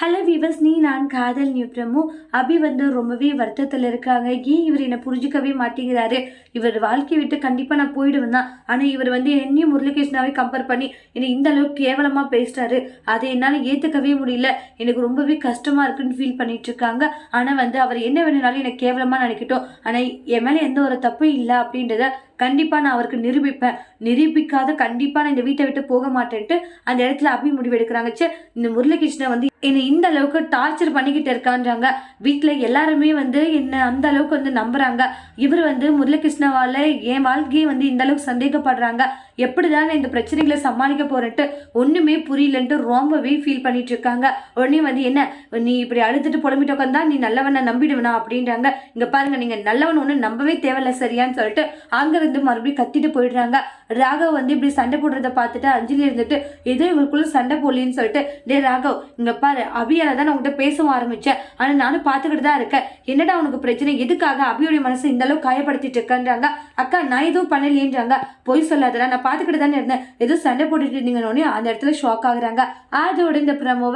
Hello விவஸ் நீ நான் காதல் நியூப்ரமும் அபி வந்து ரொம்பவே வருத்தத்தில் இருக்காங்க. ஏன் இவர் என்னை புரிஞ்சுக்கவே மாட்டேங்கிறாரு? இவர் வாழ்க்கையை விட்டு கண்டிப்பாக நான் போயிடுவேன் தான். ஆனால் இவர் வந்து என்னையும் முரளிகிருஷ்ணாவே கம்பேர் பண்ணி என்னை இந்த அளவுக்கு கேவலமாக பேசுகிறாரு அதை என்னால் ஏற்றுக்கவே முடியல. எனக்கு ரொம்பவே கஷ்டமாக இருக்குன்னு ஃபீல் பண்ணிட்டு இருக்காங்க. ஆனால் வந்து அவர் என்ன வேணும்னாலும் எனக்கு கேவலமாக நினைக்கட்டும். ஆனால் என் மேலே எந்த ஒரு தப்பும் இல்லை அப்படின்றத கண்டிப்பாக நான் அவருக்கு நிரூபிப்பேன். நிரூபிக்காத கண்டிப்பாக நான் இந்த வீட்டை விட்டு போக மாட்டேன்ட்டு அந்த இடத்துல அபி முடிவு எடுக்கிறாங்க. ச்சே இந்த முரளிகிருஷ்ணன் வந்து என்னை இந்த அளவுக்கு டார்ச்சர் பண்ணிக்கிட்டு இருக்கான்றாங்க. வீட்டில் எல்லாருமே வந்து என்னை அந்த அளவுக்கு வந்து நம்புகிறாங்க இவர் வந்து முரளிகிருஷ்ணவால் என் வாழ்க்கையை வந்து இந்த அளவுக்கு சந்தேகப்படுறாங்க. எப்படிதான் நான் இந்த பிரச்சனைகளை சமாளிக்க போறேன்ட்டு ஒன்றுமே புரியலன்ட்டு ரொம்பவே ஃபீல் பண்ணிட்டு இருக்காங்க. உடனே வந்து என்ன நீ இப்படி அழுதுட்டு புலம்பிட்டு உட்காந்தா நீ நல்லவனை நம்பிடுவனா? அப்படின்றாங்க. இங்கே பாருங்க நீங்கள் நல்லவன் ஒன்று நம்பவே தேவையில்ல சரியான்னு சொல்லிட்டு அங்கே வந்து மறுபடியும் கத்திட்டு போயிடுறாங்க. ராகவ் வந்து இப்படி சண்டை போடுறத பார்த்துட்டு அஞ்சலி இருந்துட்டு ஏதோ இவருக்குள்ள சண்டை போடலின்னு சொல்லிட்டு டே ராகவ் இங்க பாரு அபியால தான் நான் உங்ககிட்ட பேசவும் ஆரம்பிச்சேன். ஆனா நானும் பார்த்துக்கிட்டு தான் இருக்கேன். என்னடா உனக்கு பிரச்சனை? எதுக்காக அபியோடைய மனசு இந்த அளவுக்கு காயப்படுத்திட்டு இருக்கேன்றாங்க? அக்கா நான் எதுவும் பண்ணலையேன்றாங்க. பொய் சொல்லாதடா நான் பார்த்துக்கிட்டு தானே இருந்தேன். ஏதோ சண்டை போட்டுட்டு இருந்தீங்கன்னு அந்த இடத்துல ஷாக் ஆகுறாங்க. அதோட இந்த ப்ரமோவை